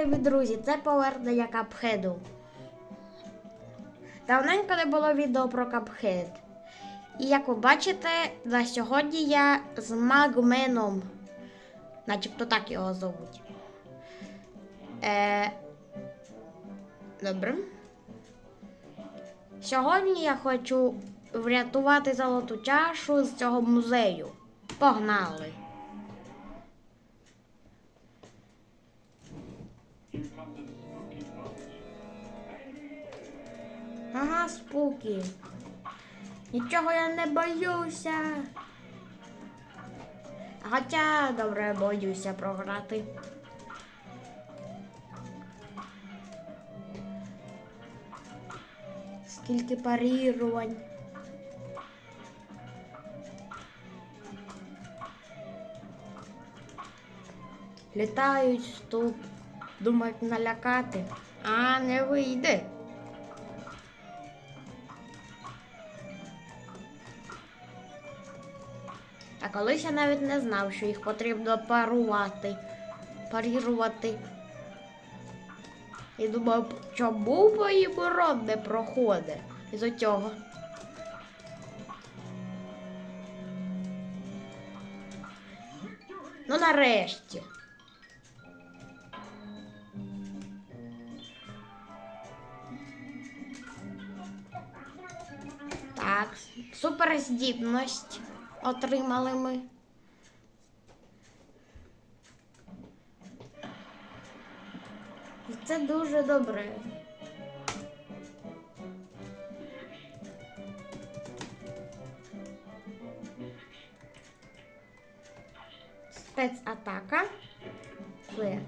Привіт, друзі! Це повернення Капхеду. Давненько не було відео про Капхед. І як ви бачите, на сьогодні я з Магменом. Начебто так його зовуть. Е... Добре. Сьогодні я хочу врятувати золоту чашу з цього музею. Погнали! Ага, спуки. Нічого я не боюся. Хоча добре боюся програти. Скільки парірувань. Літають тут, думають налякати, а не вийде. А колись я навіть не знав, що їх потрібно парувати, парірувати. І думав, чому по їм урон не проходить із цього. Ну нарешті. Так, суперздібність отримали ми. І це дуже добре. Спецатака. Це.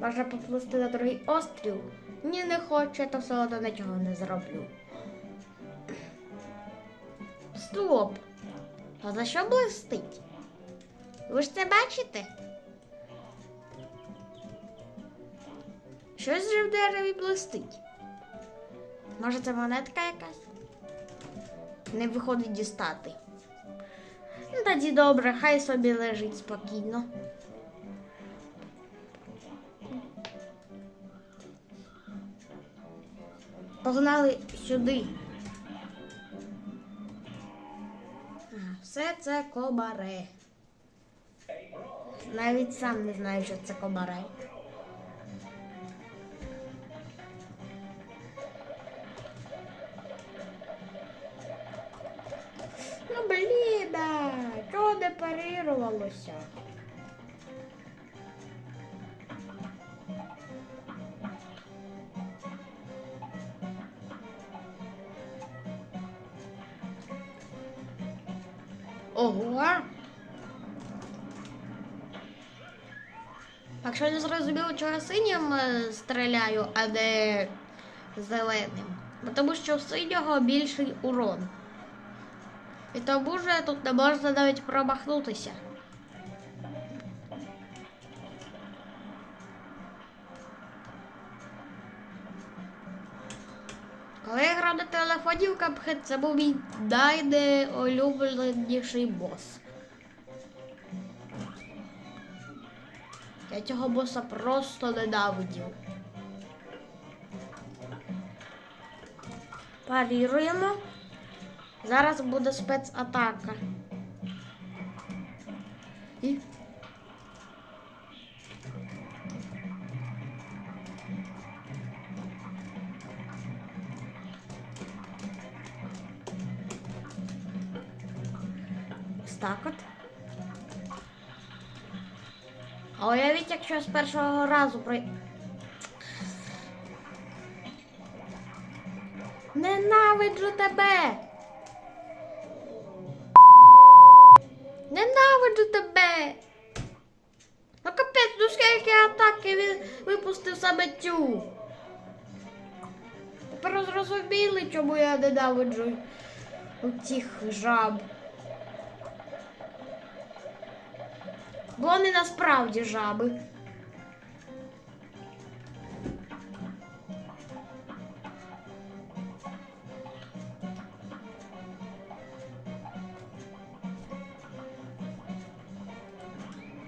Може поплисти на другий острів? Ні, не хочу, я то все одно нічого не зроблю. Стоп! А за що блистить? Ви ж це бачите? Щось же в дереві блистить. Може, це монетка якась? Не виходить дістати. Ну, тоді добре, хай собі лежить спокійно. Погнали сюди. Все це кобаре. Навіть сам не знаю, що це кобаре. Ну блін, чого не парирувалося? Ого. Якщо не зрозуміло, чого синім е, стріляю, а не зеленим. Тому що в синього більший урон. І тому ж тут не можна навіть промахнутися. Коли я грав на телефоні це був мій найнеулюбленіший бос. Я цього боса просто ненавидів. Паріруємо. Зараз буде спецатака. І. А уявіть, якщо з першого разу прой... Ненавиджу тебе! Ненавиджу тебе! Ну капець, ну скільки атаки він випустив саме цю. Тепер зрозуміли, чому я ненавиджу цих жаб. Бо вони насправді жаби.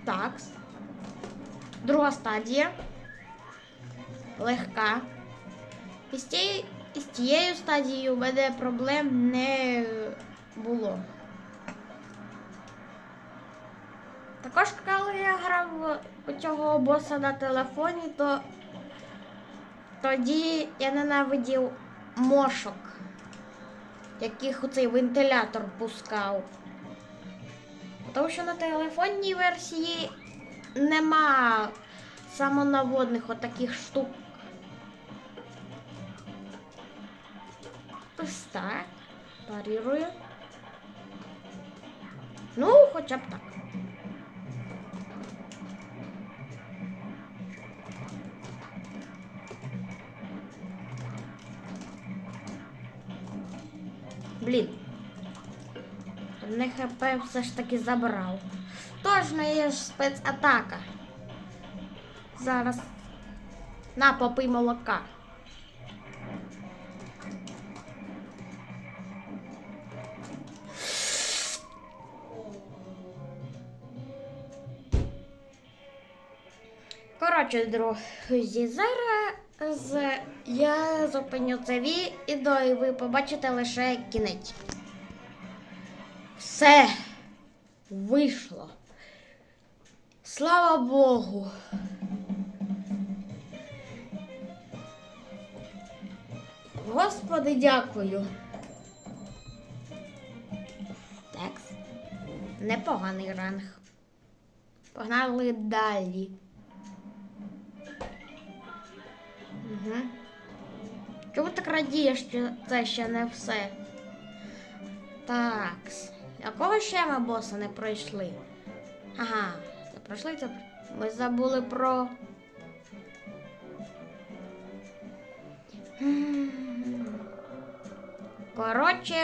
Так. Друга стадія. Легка. І з тією, стадією у мене проблем не було. Також, коли я грав у цього боса на телефоні, то тоді я ненавидів мошок, яких оцей вентилятор пускав. Тому що на телефонній версії нема самонаводних отаких штук. Ось так. Парірую. Ну, хоча б так. Блін. Не хп все ж таки забрав. Точно є ж спецатака. Зараз. На, попий молока. Коротше, друзі, зараз я зупиню це відео і ви побачите лише кінець. Все вийшло. Слава Богу. Господи, дякую. Так. Непоганий ранг. Погнали далі. Радієш, що це ще не все? Так. Якого ще ми боса не пройшли? Ага, це пройшли це. Ми забули про. Коротше,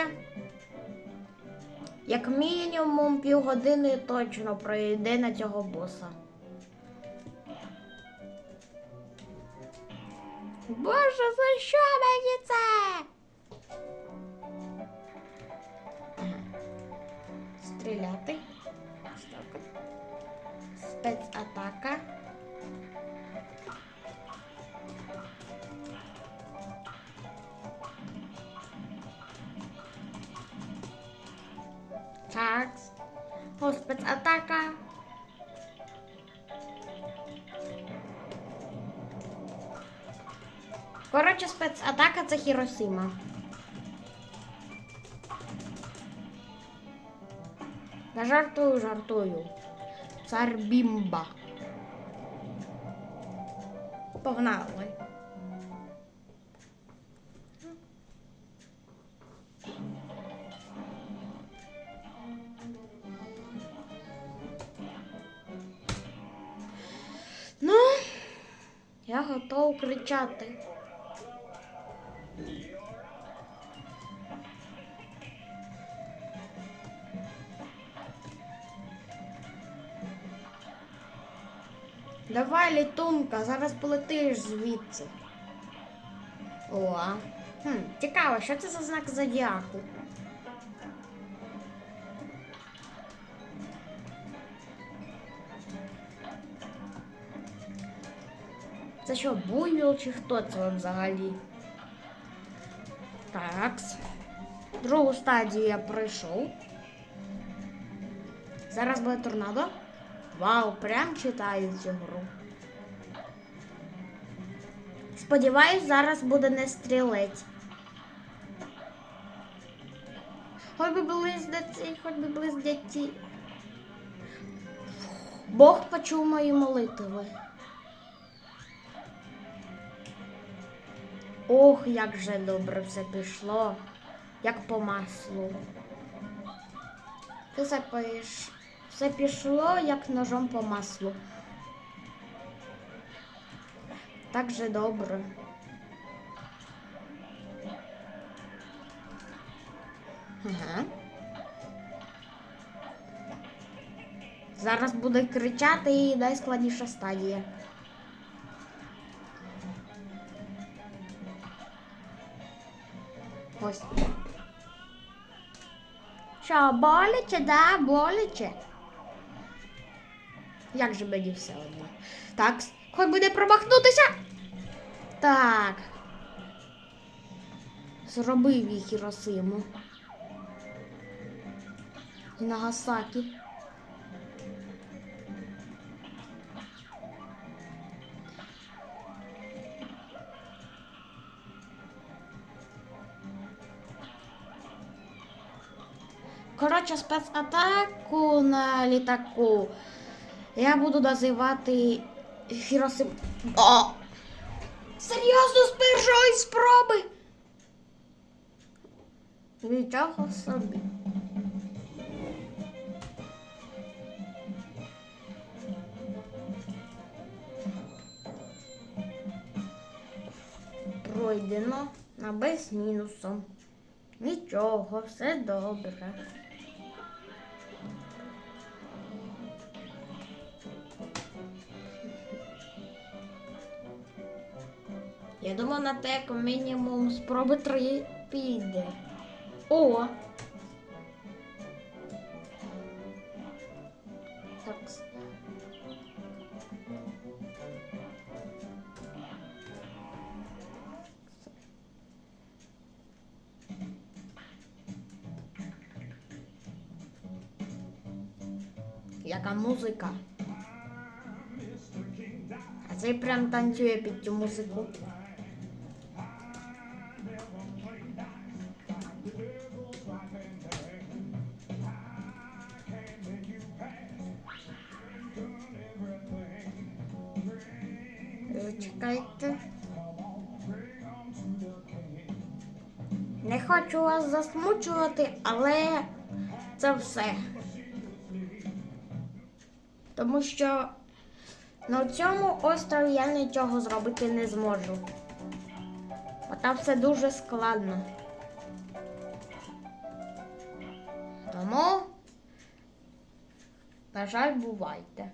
як мінімум півгодини точно пройде на цього боса. Боже, за що мені це? Стріляти. Спецатака. Так. О, спецатака. Коротше, спецатака це Хіросима. Не жартую, жартую. Цар Бімба. Погнали. Ну, я готов кричати. Давай, літунка, зараз полетиш звідси. О. Хм, цікаво, що це за знак зодіаку? Це що, буйвіл чи хто це вам взагалі? Так. Другу стадію я пройшов. Зараз буде торнадо. Вау, прям читаю цю гру. Сподіваюсь, зараз буде не стрілець. Хоч би близьці, хоч би близьці. Бог почув мої молитви. Ох, як же добре все пішло, як по маслу. Все, пиш... все пішло, як ножом по маслу. Так же добре. Ага. Зараз буде кричати і найскладніша стадія. Ось. Що, боляче, да, боляче. Як же мені все одно? Так, хоч буде промахнутися. Так. Зробив їй Хіросиму. І Нагасакі. Коротше, спецатаку на літаку я буду називати Хіросим. О! Серйозно з першої спроби. Нічого собі. Пройдено на без мінусом. Нічого, все добре. Я думав, на те як мінімум спроби три піде. О! Так. Яка музика? А цей прям танцює під цю музику. Хочу вас засмучувати, але це все. Тому що на цьому острові я нічого зробити не зможу. Бо там все дуже складно. Тому, на жаль, бувайте.